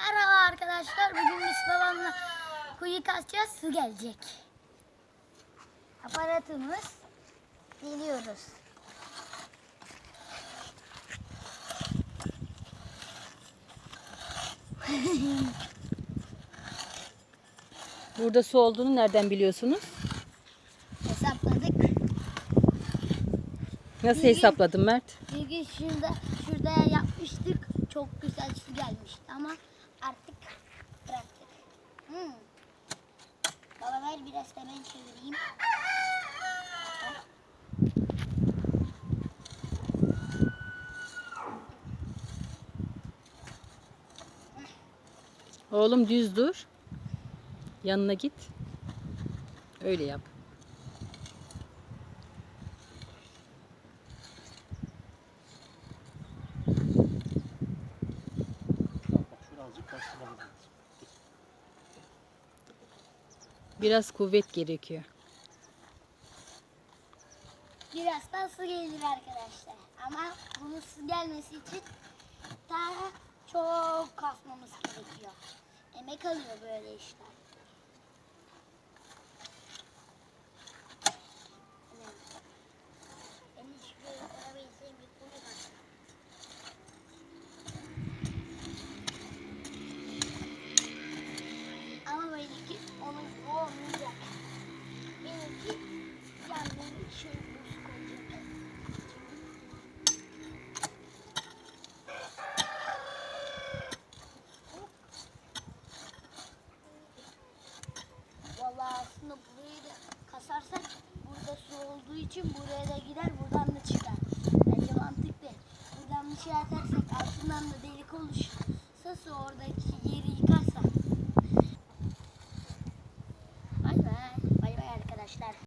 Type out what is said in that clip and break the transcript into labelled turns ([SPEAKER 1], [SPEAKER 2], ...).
[SPEAKER 1] Merhaba arkadaşlar. Bugün biz babamla kuyu kazacağız. Su gelecek. Aparatımız. Geliyoruz.
[SPEAKER 2] Burada su olduğunu nereden biliyorsunuz?
[SPEAKER 1] Hesapladık.
[SPEAKER 2] Nasıl
[SPEAKER 1] Bilgi-
[SPEAKER 2] hesapladın Mert?
[SPEAKER 1] Bir gün şurada, şurada yapmıştık. Çok güzel su gelmişti ama artık bıraktık. Hmm. Baba ver biraz da ben çevireyim.
[SPEAKER 2] Oğlum düz dur. Yanına git. Öyle yap. Biraz kuvvet gerekiyor.
[SPEAKER 1] Birazdan su gelir arkadaşlar. Ama bunun su gelmesi için daha çok kasmamız gerekiyor. Emek alıyor böyle işler. İçin buraya da